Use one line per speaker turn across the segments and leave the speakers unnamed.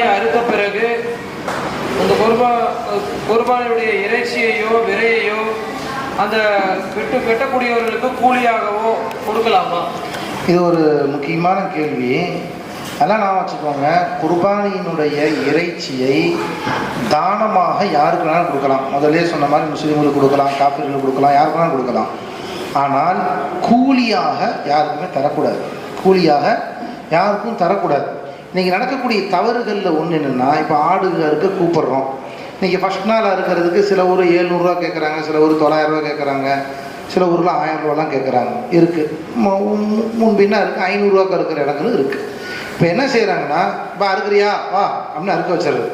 அறுத்த பிறகு அந்த குர்பா குர்பானியுடைய இறைச்சியையோ விரையையோ அந்த வெட்டு வெட்டக்கூடியவர்களுக்கு கூலியாகவோ கொடுக்கலாமா?
இது ஒரு முக்கியமான கேள்வி. அதெல்லாம் நான் வச்சுக்கோங்க. குர்பானியினுடைய இறைச்சியை தானமாக யாருக்கு வேணாலும் கொடுக்கலாம். முதல்ல சொன்ன மாதிரி முஸ்லீம்களுக்கு கொடுக்கலாம் காப்பீர்களுக்கு கொடுக்கலாம் யாருக்கு வேணாலும் கொடுக்கலாம். ஆனால் கூலியாக யாருக்குமே தரக்கூடாது. கூலியாக யாருக்கும் தரக்கூடாது. நீங்கள் நடக்கக்கூடிய தவறுகளில் ஒன்று என்னென்னா இப்போ ஆடுகள் இருக்க கூப்பிட்றோம். நீங்கள் ஃபஸ்ட் நாளாக அறுக்கிறதுக்கு சில ஊர் ஏழ்நூறுரூவா கேட்குறாங்க சில ஊர் தொள்ளாயிரரூவா கேட்குறாங்க சில ஊரில் ஆயிரம் ரூபாலாம் கேட்குறாங்க இருக்குது முன்பின்னா இருக்குது ஐநூறுரூவாக்கு இருக்கிற இடங்களும் இருக்குது இப்போ என்ன செய்கிறாங்கன்னா இப்போ அறுக்கிறியா? வா அப்படின்னு அறுக்க வச்சிடுறது.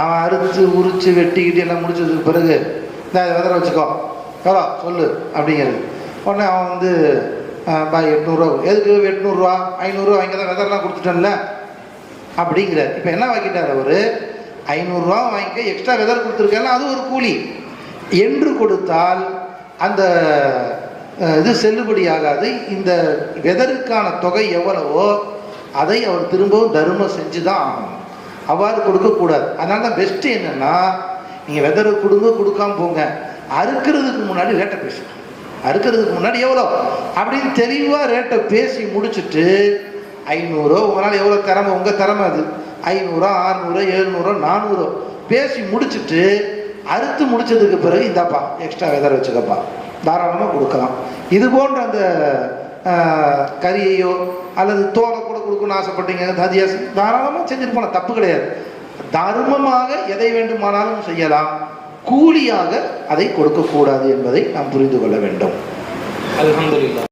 அவன் அறுத்து உரித்து வெட்டிக்கிட்டு எல்லாம் முடிச்சதுக்கு பிறகு இந்த விதரை வச்சுக்கோ. எவ்வளோ சொல்லு அப்படிங்கிறது. உடனே அவன் வந்து பா எட்நூறுரூவா எதுக்கு எட்நூறுரூவா ஐநூறுரூவா வாங்கி தான் விதரெலாம் கொடுத்துட்டேன்ல. அப்படிங்கிறார். இப்போ என்ன வாங்கிட்டார் அவர்? ஐநூறுரூவா வாங்கிக்க எக்ஸ்ட்ரா வெதர் கொடுத்துருக்கல அது ஒரு கூலி. என்று கொடுத்தால் அந்த இது செல்லுபடி ஆகாது. இந்த வெதருக்கான தொகை எவ்வளவோ அதை அவர் திரும்பவும் தர்மம் செஞ்சு தான் ஆகணும். அவ்வாறு கொடுக்கக்கூடாது. அதனால தான் பெஸ்ட்டு என்னென்னா நீங்கள் வெதரை கொடுங்க கொடுக்காம போங்க. அறுக்கிறதுக்கு முன்னாடி ரேட்டை பேசுங்க. அறுக்கிறதுக்கு முன்னாடி எவ்வளோ அப்படின்னு தெளிவாக ரேட்டை பேசி முடிச்சுட்டு ஐநூறோ? உங்களால் எவ்வளோ திறமை? உங்கள் திறமை அது. ஐநூறோ ஆறுநூறோ எழுநூறோ நானூறோ. பேசி முடிச்சுட்டு அறுத்து முடிச்சதுக்கு பிறகு இந்தாப்பா எக்ஸ்ட்ரா வெதர் வச்சுக்கப்பா. தாராளமாக கொடுக்கலாம். இது போன்ற அந்த கறியையோ அல்லது தோலை கூட கொடுக்கணும்னு ஆசைப்பட்டீங்க ததியா தாராளமாக செஞ்சுட்டு போனால் தப்பு கிடையாது. தர்மமாக எதை வேண்டுமானாலும் செய்யலாம். கூலியாக அதை கொடுக்கக்கூடாது என்பதை நாம் புரிந்து கொள்ள வேண்டும்.
அலமதுல்லா